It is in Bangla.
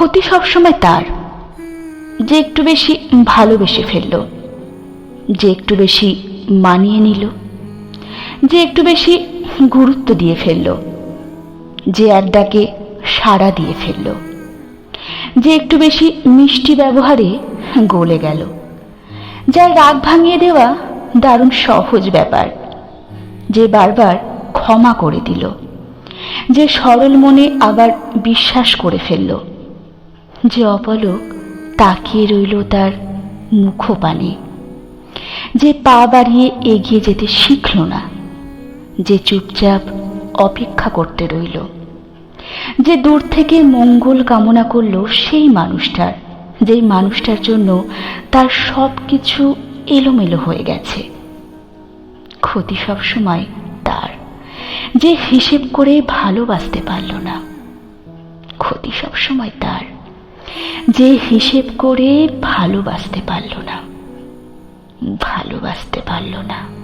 ক্ষতি সবসময় তার। যে একটু বেশি ভালোবেসে ফেলল, যে একটু বেশি মানিয়ে নিল, যে একটু বেশি গুরুত্ব দিয়ে ফেলল, যে এক ডাকে সাড়া দিয়ে ফেলল, যে একটু বেশি মিষ্টি ব্যবহারে গলে গেল। যার রাগ ভাঙিয়ে দেওয়া দারুণ সহজ ব্যাপার, যে বারবার ক্ষমা করে দিল, যে সরল মনে আবার বিশ্বাস করে ফেলল। যে অপলক তাকিয়ে রইল তার মুখপানে। যে পা বাড়িয়ে এগিয়ে যেতে শিখল না, যে চুপচাপ অপেক্ষা করতে রইল। যে দূর থেকে মঙ্গল কামনা করল সেই মানুষটার, যেই মানুষটার জন্য তার সব কিছু এলোমেলো হয়ে গেছে। ক্ষতি সবসময় তার, যে হিসেব করে ভালোবাসতে পারল না। ক্ষতি সবসময় তার। যে হিসেব করে ভালোবাসতে পারল না ভালোবাসতে পারল না।